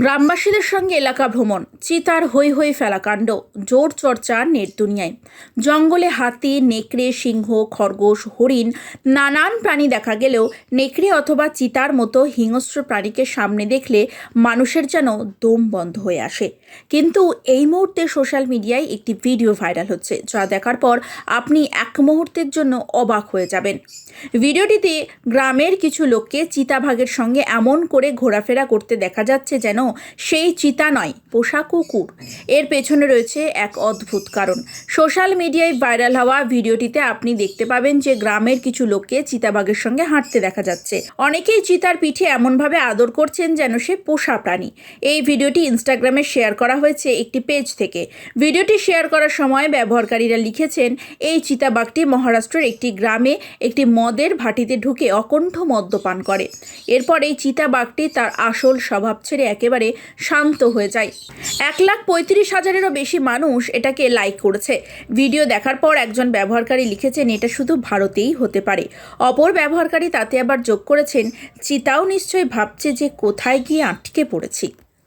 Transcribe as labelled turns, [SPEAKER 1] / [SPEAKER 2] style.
[SPEAKER 1] গ্রামবাসীদের সঙ্গে এলাকা ভ্রমণ, চিতার হই হই ফেলা কাণ্ড, জোর চর্চা নেট দুনিয়ায়। জঙ্গলে হাতি, নেকড়ে, সিংহ, খরগোশ, হরিণ, নানান প্রাণী দেখা গেলেও নেকড়ে অথবা চিতার মতো হিংস্র প্রাণীকে সামনে দেখলে মানুষের যেন দম বন্ধ হয়ে আসে। কিন্তু এই মুহূর্তে সোশ্যাল মিডিয়ায় একটি ভিডিও ভাইরাল হচ্ছে, যা দেখার পর আপনি এক মুহূর্তের জন্য অবাক হয়ে যাবেন। ভিডিওটিতে গ্রামের কিছু লোককে চিতাভাগের সঙ্গে এমন করে ঘোরাফেরা করতে দেখা যাচ্ছে যেন সেই চিতা নয়, পোষা কুকুর। এর পেছনে রয়েছে এক অদ্ভুত কারণ। সোশ্যাল মিডিয়ায় ভাইরাল হওয়া ভিডিওটিতে আপনি দেখতে পাবেন যে গ্রামের কিছু লোককে চিতাবাঘের সঙ্গে হাঁটতে দেখা যাচ্ছে। অনেকেই চিতার পিঠে এমনভাবে আদর করছেন যেন সে পোষা প্রাণী। এই ভিডিওটি ইনস্টাগ্রামে শেয়ার করা হয়েছে একটি পেজ থেকে। ভিডিওটি শেয়ার করার সময় ব্যবহারকারীরা লিখেছেন, এই চিতাবাঘটি মহারাষ্ট্রের একটি গ্রামে একটি মদের ভাটিতে ঢুকে অকণ্ঠ মদ্যপান করে। এরপর এই চিতাবাঘটি তার আসল স্বভাব ছেড়ে একেবারে শান্ত হয়ে যায়। এক লাখ পঁয়ত্রিশ হাজারেরও বেশি মানুষ এটাকে লাইক করেছে। ভিডিও দেখার পর একজন ব্যবহারকারী লিখেছেন, এটা শুধু ভারতেই হতে পারে। অপর ব্যবহারকারী তাতে আবার যোগ করেছেন, চিতাও নিশ্চয়ই ভাবছে যে কোথায় গিয়ে আটকে পড়েছি।